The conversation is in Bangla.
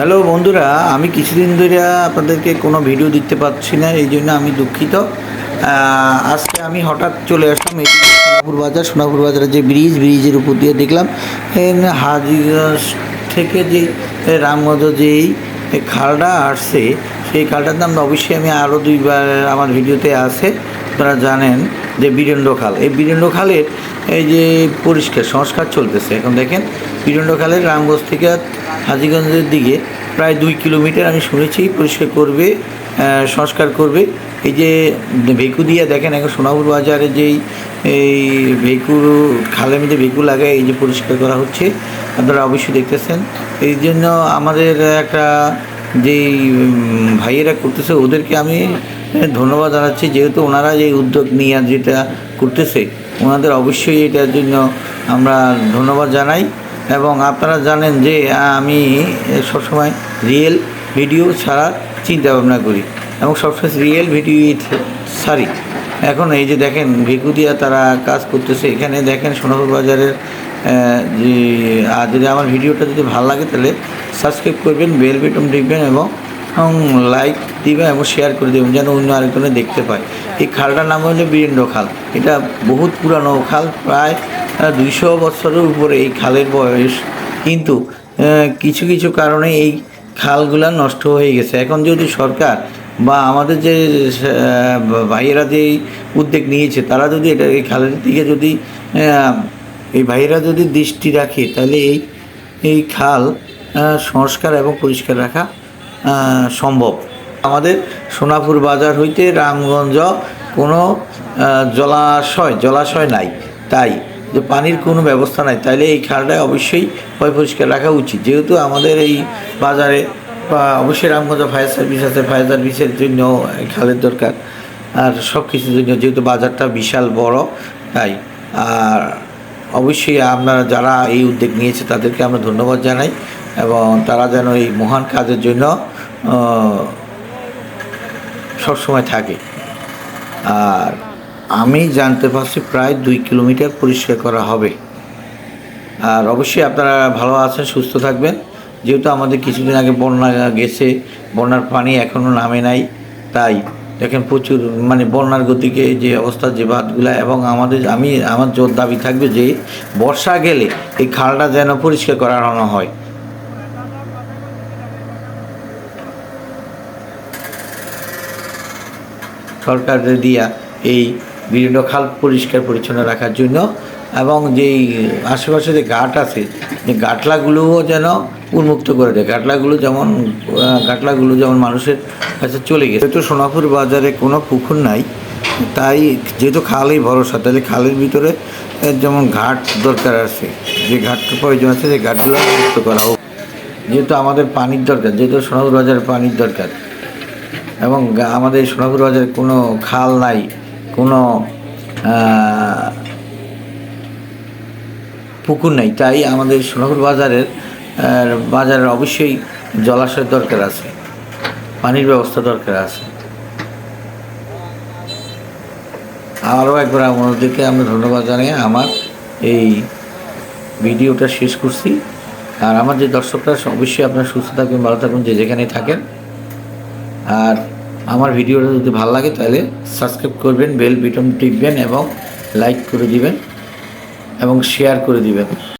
হ্যালো বন্ধুরা, আমি কিছুদিন ধরে আপনাদেরকে কোনো ভিডিও দিতে পারছি না, এই জন্য আমি দুঃখিত। আজকে আমি হঠাৎ চলে আসলাম এই সোনাপুর বাজার, সোনাপুর বাজারে যে ব্রিজ, ব্রিজের উপর দিয়ে দেখলাম হাজিগঞ্জ থেকে যে রামগঞ্জ যেই খালটা আসছে, সেই খালটার নাম অবশ্যই আমি আরও দুইবার আমার ভিডিওতে আছে, আপনারা জানেন যে বীরেন্দ্র খাল। এই বীরেন্দ্র খালের এই যে পরিষ্কার, সংস্কার চলতেছে। এখন দেখেন বীরেন্দ্র খালের রামগঞ্জ থেকে হাজিগঞ্জের দিকে প্রায় দুই কিলোমিটার আমি শুনেছি, পরিষ্কার করবে সংস্কার করবে। এই যে ভেকু দিয়ে দেখেন, এখন সোনাপুর বাজারে যেই, এই ভেকু খালের মধ্যে ভেকু লাগায় এই যে পরিষ্কার করা হচ্ছে, আপনারা অবশ্যই দেখতেছেন। এই জন্য আমাদের একটা যেই ভাইয়েরা করতেছে, ওদেরকে আমি ধন্যবাদ জানাচ্ছি। যেহেতু ওনারা যে উদ্যোগ নিয়ে যেটা করতেছে, ওনাদের অবশ্যই এটার জন্য আমরা ধন্যবাদ জানাই। এবং আপনারা জানেন যে, আমি সবসময় রিয়েল ভিডিও ছাড়া চিন্তা ভাবনা করি। এবং সবসময় রিয়েল ভিডিও সারি এখন এই যে দেখেন, ভেকুদিয়া তারা কাজ করতেছে। এখানে দেখেন সোনাপুর বাজারের যে আর যদি আমার ভিডিওটা যদি ভালো লাগে তাহলে সাবস্ক্রাইব করবেন, বেল বেটন দেখবেন এবং লাইক দিবেন এবং শেয়ার করে দেবেন যেন অন্য আরেকজনে দেখতে পায়। এই খালটার নাম হলো বীরেন্দ্র খাল। এটা বহুত পুরানো খাল, প্রায় দুইশো বছরের উপরে এই খালের বয়স। কিন্তু কিছু কিছু কারণে এই খালগুলা নষ্ট হয়ে গেছে। এখন যদি সরকার বা আমাদের যে ভাইয়েরা যে উদ্যোগ নিয়েছে, তারা যদি এটা, এই খালের দিকে যদি এই ভাইয়েরা যদি দৃষ্টি রাখে, তাহলে এই এই খাল সংস্কার এবং পরিষ্কার রাখা সম্ভব। আমাদের সোনাপুর বাজার হইতে রামগঞ্জ কোনো জলাশয় জলাশয় নাই। তাই যে পানির কোনো ব্যবস্থা নাই। তাইলে এই খালটায় অবশ্যই পয় পরিষ্কার রাখা উচিত। যেহেতু আমাদের এই বাজারে অবশ্যই রামগঞ্জ ফায়ার সার্ভিস আছে। ফায়ার সার্ভিসের জন্য খালের দরকার। আর সব কিছুর জন্য যেহেতু বাজারটা বিশাল বড়, তাই। আর অবশ্যই আপনারা যারা এই উদ্যোগ নিয়েছে, তাদেরকে আমরা ধন্যবাদ জানাই। এবং তারা যেন এই মহান কাজের জন্য সবসময় থাকে। আর আমি জানতে পারছি প্রায় দুই কিলোমিটার পরিষ্কার করা হবে। আর অবশ্যই আপনারা ভালো আছেন, সুস্থ থাকবেন। যেহেতু আমাদের কিছুদিন আগে বন্যা গেছে, বন্যার পানি এখনও নামে নাই। তাই দেখেন প্রচুর মানে বন্যার গতিকে যে অবস্থা, যে বাঁধগুলা এবং আমাদের, আমি, আমার জোর দাবি থাকবে যে বর্ষা গেলে এই খালটা যেন পরিষ্কার করানো হয়। সরকার দিয়া এই বিভিন্ন খাল পরিষ্কার পরিচ্ছন্ন রাখার জন্য এবং যেই আশেপাশে যে ঘাট আছে, যে গাটলাগুলোও যেন উন্মুক্ত করে দেয়। গাটলাগুলো যেমন গাটলাগুলো যেমন মানুষের কাছে চলে গেছে। তো সোনাপুর বাজারে কোনো পুকুর নাই, তাই যেহেতু খালেই ভরসা, তাহলে খালের ভিতরে যেমন ঘাট দরকার আছে, যে ঘাটটা প্রয়োজন আছে সেই ঘাটগুলো মুক্ত করা হোক। যেহেতু আমাদের পানির দরকার, যেহেতু সোনাপুর বাজারে পানির দরকার এবং আমাদের সোনাপুর বাজারে কোনো খাল নাই, কোনো পুকুর নাই। তাই আমাদের সোনাপুর বাজারের বাজারের অবশ্যই জলাশয়ের দরকার আছে, পানির ব্যবস্থা দরকার আছে। আরও একবার আমাদেরকে আমরা ধন্যবাদ জানিয়ে আমার এই ভিডিওটা শেষ করছি। আর আমার যে দর্শকরা, অবশ্যই আপনার সুস্থ থাকবেন, ভালো থাকবেন, যে যেখানেই থাকেন। আর আমার ভিডিওটা যদি ভালো লাগে তাহলে সাবস্ক্রাইব করবেন, বেল বিটন টিপবেন এবং লাইক করে দিবেন এবং শেয়ার করে দিবেন।